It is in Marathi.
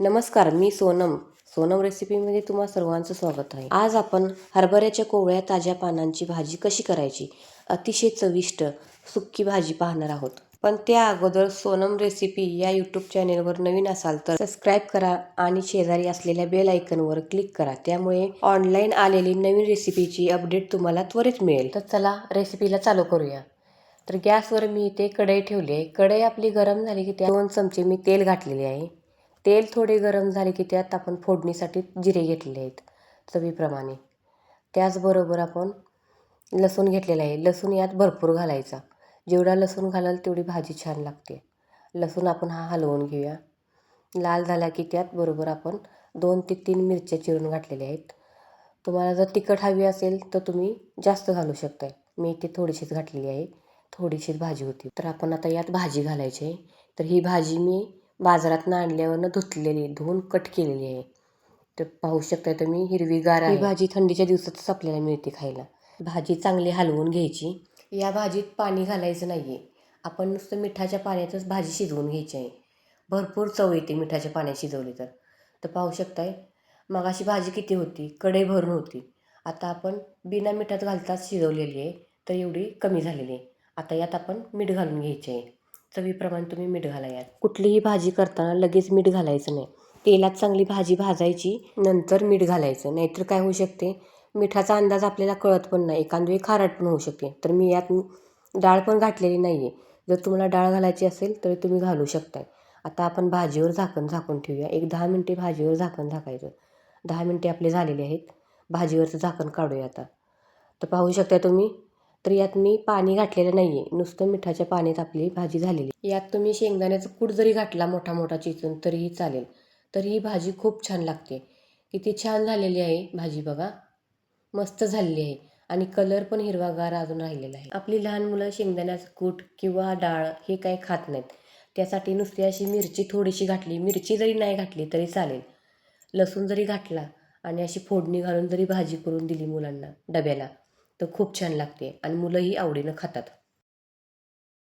नमस्कार मी सोनम. सोनम रेसिपीमध्ये तुम्हा सर्वांचं स्वागत आहे. आज आपण हरभऱ्याच्या कोवळ्या ताज्या पानांची भाजी कशी करायची? अतिशय चविष्ट सुक्की भाजी पाहणार आहोत. पण त्या अगोदर सोनम रेसिपी या यूट्यूब चॅनेलवर नवीन असाल तर सबस्क्राईब करा आणि शेजारी असलेल्या बेल आयकनवर क्लिक करा. त्यामुळे ऑनलाईन आलेली नवीन रेसिपीची अपडेट तुम्हाला त्वरित मिळेल. तर चला रेसिपीला चालू करूया. तर गॅसवर मी इथे कढई ठेवली आहे. कढई आपली गरम झाली की त्या दोन चमचे मी तेल घातलेले आहे. तेल थोडे गरम झाले की त्यात आपण फोडणीसाठी जिरे घेतलेले आहेत चवीप्रमाणे. त्याचबरोबर आपण लसूण घेतलेला आहे. लसूण यात भरपूर घालायचा. जेवढा लसूण घालाल तेवढी भाजी छान लागते. लसूण आपण हा हलवून घेऊया. लाल झाला की त्यात बरोबर आपण दोन ते तीन मिरच्या चिरून घातलेल्या आहेत. तुम्हाला जर तिखट हवी असेल तर तुम्ही जास्त घालू शकताय. मी इथे थोडीशीच घातलेली आहे. थोडीशीच भाजी होती. तर आपण आता यात भाजी घालायची आहे. तर ही भाजी मी बाजारातनं आणल्यावरनं धुतलेली धुवून कट केलेली आहे. तर पाहू शकता तुम्ही हिरवीगार ही भाजी थंडीच्या दिवसातच आपल्याला मिळते खायला. भाजी चांगली हलवून घ्यायची. या भाजीत पाणी घालायचं नाही आहे आपण नुसतं मिठाच्या पाण्यातच भाजी शिजवून घ्यायची आहे. भरपूर चव येते मिठाच्या पाण्यात शिजवली तर. तर पाहू शकताय मगाशी भाजी किती होती? कढई भरून होती. आता आपण बिना मिठात घालताच शिजवलेली आहे. तर एवढी कमी झालेली आहे. आता यात आपण मीठ घालून घ्यायचे आहे. चवीप्रमाणे तुम्ही मीठ घालायात कुठलीही भाजी करताना लगेच मीठ घालायचं नाही. तेलात चांगली भाजी भाजायची नंतर मीठ घालायचं. नाहीतर काय होऊ शकते? मिठाचा अंदाज आपल्याला कळत पण नाही. एखादं वेळी खारट पण होऊ शकते. तर मी यात डाळ पण घातलेली नाही आहे जर तुम्हाला डाळ घालायची असेल तर तुम्ही घालू शकताय. आता आपण भाजीवर झाकण झाकून ठेवूया. एक दहा मिनटे भाजीवर झाकण झाकायचं. दहा मिनटे आपले झालेले आहेत. भाजीवरचं झाकण काढूया आता. तर पाहू शकता तुम्ही? तर यात मी पाणी घातलेलं नाही आहे नुसतं मिठाच्या पाण्यात आपली भाजी झालेली. यात तुम्ही शेंगदाण्याचा कूट जरी घातला मोठा मोठा चिचून तरीही चालेल. तर ही भाजी खूप छान लागते. किती छान झालेली आहे भाजी बघा. मस्त झालेली आहे. आणि कलर पण हिरवागार अजून राहिलेला आहे. आपली लहान मुलं शेंगदाण्याचं कूट किंवा डाळ हे काही खात नाहीत. त्यासाठी नुसती अशी मिरची थोडीशी घातली. मिरची जरी नाही घातली तरी चालेल. लसूण जरी घातला आणि अशी फोडणी घालून जरी भाजी करून दिली मुलांना डब्याला तर खूप छान लागते आणि मुलंही आवडीनं खातात.